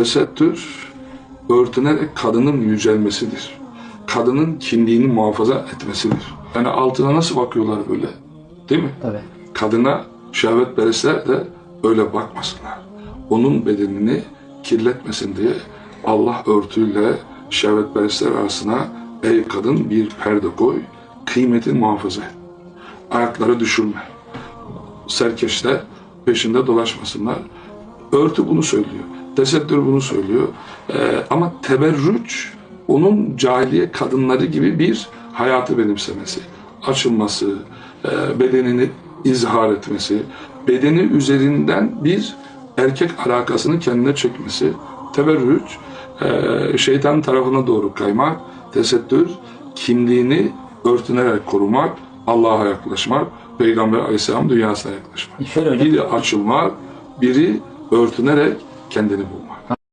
Tesettür, örtünerek kadının yücelmesidir. Kadının kimliğini muhafaza etmesidir. Yani altına nasıl bakıyorlar böyle? Değil mi? Tabii. Kadına şehvet perestler de öyle bakmasınlar. Onun bedenini kirletmesin diye Allah örtüyle şehvet perestler arasına ey kadın bir perde koy, kıymetini muhafaza et. Ayakları düşürme. Serkeşler peşinde dolaşmasınlar. Örtü bunu söylüyor. Tesettür bunu söylüyor. Ee, ama teberrüç onun cahiliye kadınları gibi bir hayatı benimsemesi. Açılması, e, bedenini izhar etmesi, bedeni üzerinden bir erkek alakasını kendine çekmesi. Teberrüç, e, şeytan tarafına doğru kaymak, tesettür, kimliğini örtünerek korumak, Allah'a yaklaşmak, Peygamber Aleyhisselam dünyasına yaklaşmak. Şöyle hocam. Biri açılmak, biri örtünerek kendini bulmak.